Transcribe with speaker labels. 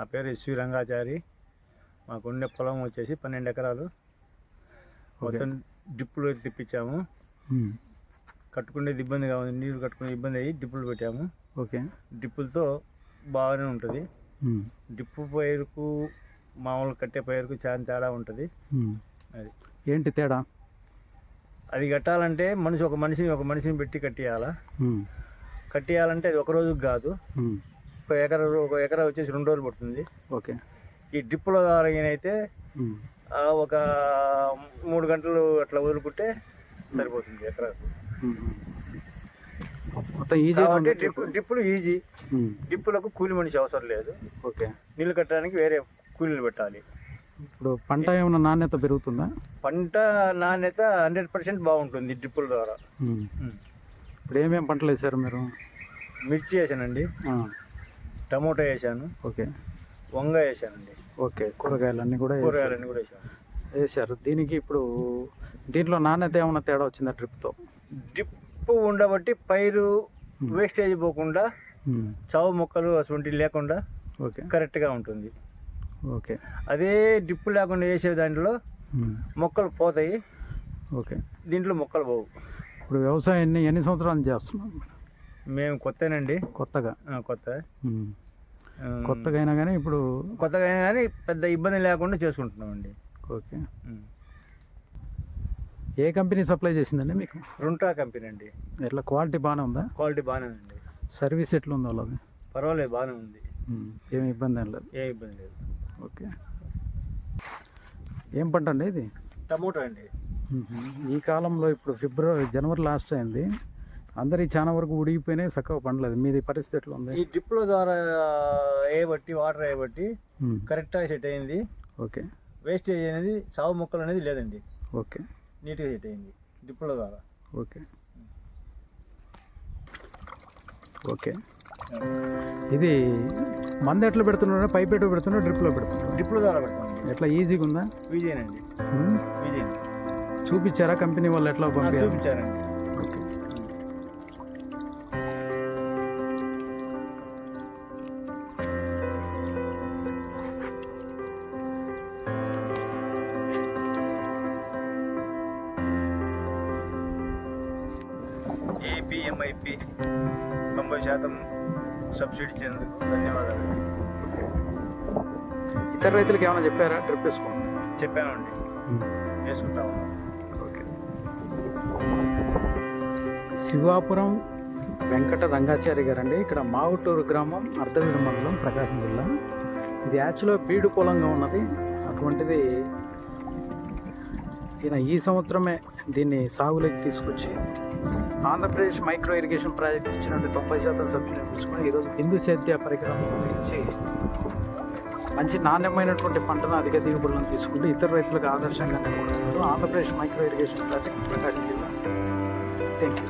Speaker 1: నా పేరు ఎస్వి రంగాచారి. మాకుండే పొలం వచ్చేసి పన్నెండు ఎకరాలు. మొత్తం డిప్పులు తెప్పించాము. కట్టుకునేది ఇబ్బందిగా ఉంది. నీరు కట్టుకునే ఇబ్బంది అయ్యి డిప్పులు పెట్టాము.
Speaker 2: ఓకే.
Speaker 1: డిప్పులతో బాగానే ఉంటుంది. డిప్పు పైరుకు మామూలు కట్టే పైరుకు చాలా తేడా ఉంటుంది. అది.
Speaker 2: ఏంటి తేడా?
Speaker 1: అది కట్టాలంటే మనిషి ఒక మనిషిని ఒక మనిషిని పెట్టి కట్టియాలా. కట్టియాలంటే అది ఒక రోజుకి కాదు. ఒక ఎకరా ఒక ఎకరా వచ్చేసి రెండు రోజులు పడుతుంది.
Speaker 2: ఓకే.
Speaker 1: ఈ డిప్పుల ద్వారా అయితే. ఆ, ఒక మూడు గంటలు అట్లా వదులుకుంటే సరిపోతుంది ఎకరాకు.
Speaker 2: మొత్తం ఈజీ
Speaker 1: డిప్పులు ఈజీ. డిప్పులకు కూలి మనిషి అవసరం లేదు.
Speaker 2: ఓకే.
Speaker 1: నీళ్ళు కట్టడానికి వేరే కూలీలు పెట్టాలి.
Speaker 2: ఇప్పుడు పంట ఏమైనా నాణ్యత పెరుగుతుందా?
Speaker 1: పంట నాణ్యత హండ్రెడ్ పర్సెంట్ బాగుంటుంది డ్రిప్పుల ద్వారా.
Speaker 2: ఇప్పుడు ఏమేమి పంటలు వేసారు మీరు?
Speaker 1: మిర్చి వేసానండి. టమోటా వేసాను.
Speaker 2: ఓకే.
Speaker 1: వంగ వేసానండి.
Speaker 2: ఓకే. కూరగాయలన్నీ కూడా
Speaker 1: కూరగాయలన్నీ కూడా వేసాను.
Speaker 2: వేసారు. దీనికి ఇప్పుడు దీంట్లో నాణ్యత ఏమైనా తేడా వచ్చిందా డ్రిప్తో
Speaker 1: డిప్పు ఉండబట్టి పైరు వేస్టేజ్ పోకుండా చావు మొక్కలు అటువంటివి లేకుండా
Speaker 2: ఓకే.
Speaker 1: కరెక్ట్గా ఉంటుంది.
Speaker 2: ఓకే.
Speaker 1: అదే డిప్పు లేకుండా వేసే దాంట్లో. మొక్కలు పోతాయి.
Speaker 2: ఓకే.
Speaker 1: దీంట్లో మొక్కలు పోవు.
Speaker 2: ఇప్పుడు వ్యవసాయాన్ని ఎన్ని సంవత్సరాలు చేస్తున్నాం
Speaker 1: మేము కొత్తనండి.
Speaker 2: కొత్తగా?
Speaker 1: కొత్త.
Speaker 2: కొత్తగా అయినా కానీ ఇప్పుడు
Speaker 1: కొత్తగా అయినా కానీ పెద్ద ఇబ్బంది లేకుండా చేసుకుంటున్నామండి.
Speaker 2: ఓకే. ఏ కంపెనీ సప్లై చేసిందండి మీకు?
Speaker 1: రుంటా కంపెనీ అండి
Speaker 2: ఎట్లా క్వాలిటీ బాగానే ఉందా?
Speaker 1: క్వాలిటీ బాగానే ఉంది
Speaker 2: సర్వీస్ ఎట్లా ఉందో వాళ్ళది?
Speaker 1: పర్వాలేదు బాగానే ఉంది.
Speaker 2: ఏమి ఇబ్బంది ఏం లేదు.
Speaker 1: ఏ ఇబ్బంది లేదు.
Speaker 2: ఓకే. ఏం పంట అండి ఇది?
Speaker 1: టమోటా అండి.
Speaker 2: ఈ కాలంలో ఇప్పుడు ఫిబ్రవరి జనవరి లాస్ట్ అయింది. అందరి చాలా వరకు ఉడిగిపోయినాయి చక్కగా పండలేదు. మీది పరిస్థితి ఎట్లా ఉంది
Speaker 1: ఈ డ్రిప్ల ద్వారా వేయబట్టి వాటర్ వేయబట్టి. కరెక్ట్గా సెట్ అయింది.
Speaker 2: ఓకే.
Speaker 1: వేస్టేజ్ అనేది సాగు మొక్కలు అనేది లేదండి.
Speaker 2: ఓకే.
Speaker 1: నీట్గా సెట్ అయింది డ్రిప్ల ద్వారా.
Speaker 2: ఓకే. ఓకే. ఇది మంది ఎట్లా పెడుతున్నారా పైప్ ఎట్లా పెడుతున్నారు డ్రిప్లో పెడుతున్నారు?
Speaker 1: డ్రిప్ల ద్వారా పెడతాం
Speaker 2: ఎట్లా ఈజీగా ఉందా?
Speaker 1: విజయనండి. విజయన్
Speaker 2: చూపించారా కంపెనీ వాళ్ళు ఎట్లా
Speaker 1: చూపించారండి.
Speaker 2: ఓకే.
Speaker 1: ఏపీఎంఐపి తొంభై శాతం సబ్సిడీ ఇచ్చేందుకు ధన్యవాదాలు.
Speaker 2: ఇతర రైతులకు ఏమైనా చెప్పారా? డ్రిప్ వేసుకోండి.
Speaker 1: చెప్పానండి వేసుకుంటాము.
Speaker 2: ఓకే. శివాపురం వెంకట రంగాచారి గారండి. ఇక్కడ మావుటూరు గ్రామం అర్ధవీడు మండలం ప్రకాశం జిల్లా. ఇది యాక్చువల్గా బీడు పొలంగా ఉన్నది. అటువంటిది ఈయన ఈ సంవత్సరమే దీన్ని సాగులోకి తీసుకొచ్చి ఆంధ్రప్రదేశ్ మైక్రో ఇరిగేషన్ ప్రాజెక్ట్ ఇచ్చినటువంటి తొంభై శాతం సబ్సిడీ తీసుకుని ఈరోజు బిందు సేద్య పరికరాలు ఉపయోగించి మంచి నాణ్యమైనటువంటి పంటను అధిక దిగుబడులను తీసుకుంటూ ఇతర రైతులకు ఆదర్శంగా నిలబడుతున్నారు. Andhra Pradesh micro irrigation project Prakasam జిల్లా. Thank you